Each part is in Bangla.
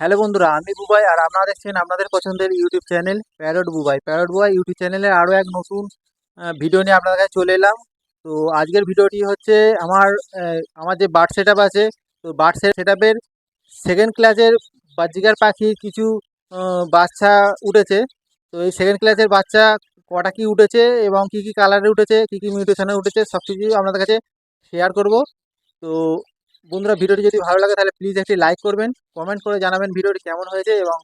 হ্যালো বন্ধুরা, আমি বুবাই আর আপনারা দেখছেন আপনাদের পছন্দের YouTube channel parrot Bubai. Parrot Bubai YouTube চ্যানেলে আরও এক নতুন ভিডিও নিয়ে আপনাদের কাছে চলে এলাম। তো আজকের ভিডিওটি হচ্ছে আমার আমার যে বার্ড সেট আছে, তো বার্ড সেট আপের সেকেন্ড ক্লাসের বাজিকার পাখির কিছু বাচ্চা উঠেছে। তো এই সেকেন্ড ক্লাসের বাচ্চা কটা কি উঠেছে এবং কি কি কালারে উঠেছে, কি কি মিউটেশনে উঠেছে সব কিছু আপনাদের কাছে শেয়ার করব। তো বন্ধুরা ভিডিওটি যদি ভালো লাগে তাহলে প্লিজ একটি লাইক করবেন কমেন্ট করে জানাবেন ভিডিওটি কেমন হয়েছে এবং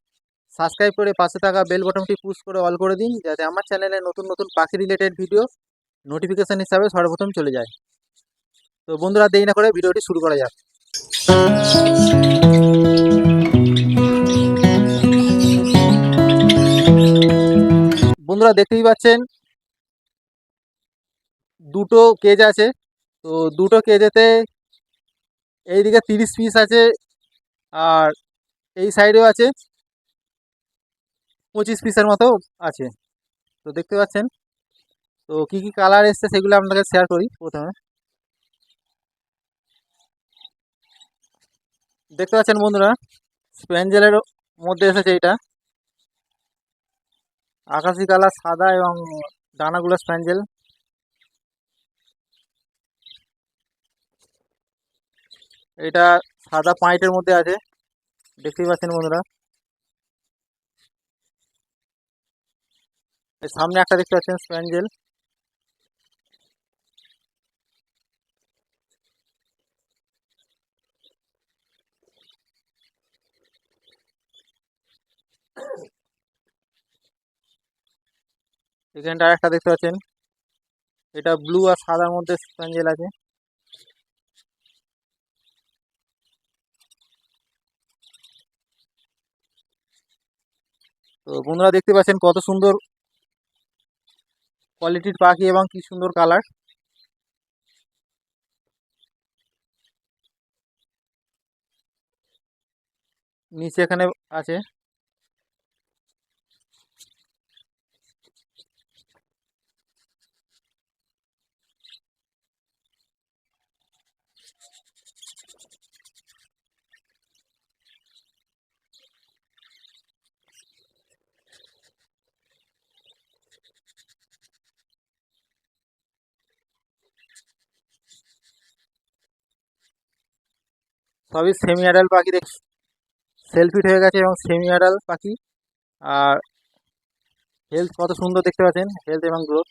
সাবস্ক্রাইব করে পাশে থাকা বেল বটনটি পুশ করে অল করে দিন যাতে আমার চ্যানেলে নতুন নতুন পাখি রিলেটেড ভিডিও নোটিফিকেশান হিসাবে সর্বপ্রথম চলে যায়। তো বন্ধুরা দেরি না করে ভিডিওটি শুরু করা যাক। বন্ধুরা দেখতেই পাচ্ছেন, দুটো কেজ আছে। তো দুটো কেজেতে এইদিকে তিরিশ পিস আছে। আর এই সাইডেও আছে। পঁচিশ পিসের মতো আছে। তো দেখতে পাচ্ছেন? তো কি কি কালার এসছে সেগুলো আপনাকে শেয়ার করি প্রথমে। দেখতে পাচ্ছেন বন্ধুরা? স্প্যাঞ্জেলের মধ্যে এসেছে এটা আকাশি কালার সাদা এবং ডানাগুলো স্প্যাঞ্জেল এটা সাদা পাইটের মধ্যে আছে। দেখতেই পাচ্ছেন বন্ধুরা। সামনে একটা দেখতে পাচ্ছেন স্প্যাঞ্জেল এখানটা একটা দেখতে পাচ্ছেন। এটা ব্লু আর সাদার মধ্যে স্প্যাঞ্জেল আছে। তো বন্ধুরা দেখতে পাচ্ছেন কত সুন্দর কোয়ালিটির পাখি এবং কি সুন্দর কালার। নিচে এখানে আছে সবই সেমি অ্যাডাল্ট পাখি দেখ। সেলফিট হয়ে গেছে এবং সেমি অ্যাডাল্ট পাখি। আর হেলথ কত সুন্দর দেখতে পাচ্ছেন হেলথ এবং গ্রোথ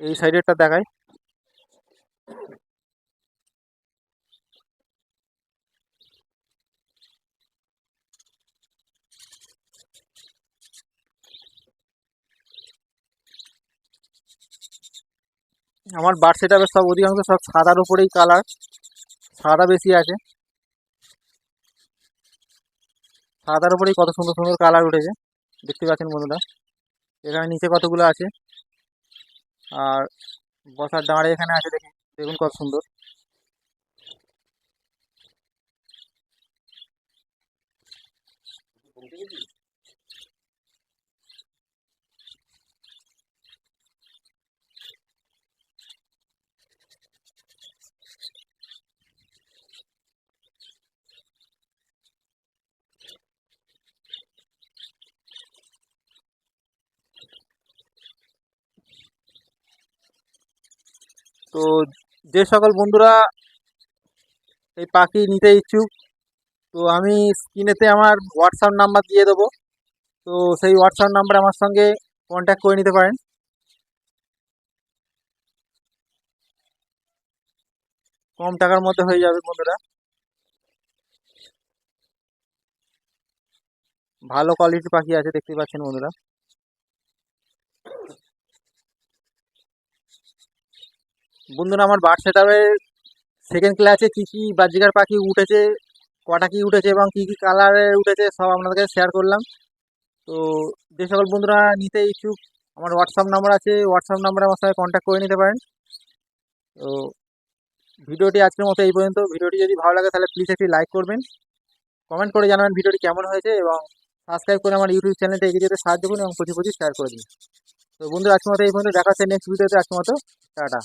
এই সাইডেরটা দেখায় আমার বার্ড সেট সব অধিকাংশ সব সাদার উপরেই কালার সাদা বেশি আছে। সাদার উপরেই কত সুন্দর সুন্দর কালার উঠেছে, দেখতে পাচ্ছেন বন্ধুরা। এখানে নিচে কতগুলো আছে? আর বসার দাঁড়ে এখানে আছে দেখুন দেখুন কত সুন্দর। তো যে সকল বন্ধুরা এই পাখি নিতে ইচ্ছুক, তো আমি স্ক্রিনেতে আমার হোয়াটসঅ্যাপ নাম্বার দিয়ে দেবো। তো সেই হোয়াটসঅ্যাপ নাম্বারে আমার সঙ্গে কন্ট্যাক্ট করে নিতে পারেন। কম টাকার মধ্যে হয়ে যাবে বন্ধুরা। ভালো কোয়ালিটির পাখি আছে, দেখতে পাচ্ছেন বন্ধুরা। বন্ধুরা, আমার বার্ড সেট সেকেন্ড ক্লাসে কী কী বাজিকার পাখি উঠেছে, কটা কি উঠেছে এবং কী কী কালারে উঠেছে, সব আপনাদেরকে শেয়ার করলাম। তো যে সকল বন্ধুরা নিতে ইচ্ছুক, আমার হোয়াটসঅ্যাপ নাম্বার আছে হোয়াটসঅ্যাপ নাম্বারে আমার সঙ্গে কন্ট্যাক্ট করে নিতে পারেন। তো ভিডিওটি আজকের মতো এই পর্যন্ত। ভিডিওটি যদি ভালো লাগে, তাহলে প্লিজ একটি লাইক করবেন। কমেন্ট করে জানাবেন ভিডিওটি কেমন হয়েছে এবং সাবস্ক্রাইব করে আমার ইউটিউব চ্যানেলটা এগিয়ে যেতে সাহায্য করুন এবং প্রচুর প্রচুর শেয়ার করে দিন। তো বন্ধুরা, আজকের মতো এই পর্যন্ত। দেখা হচ্ছে নেক্সট ভিডিওতে আজকের মতো, টাটা।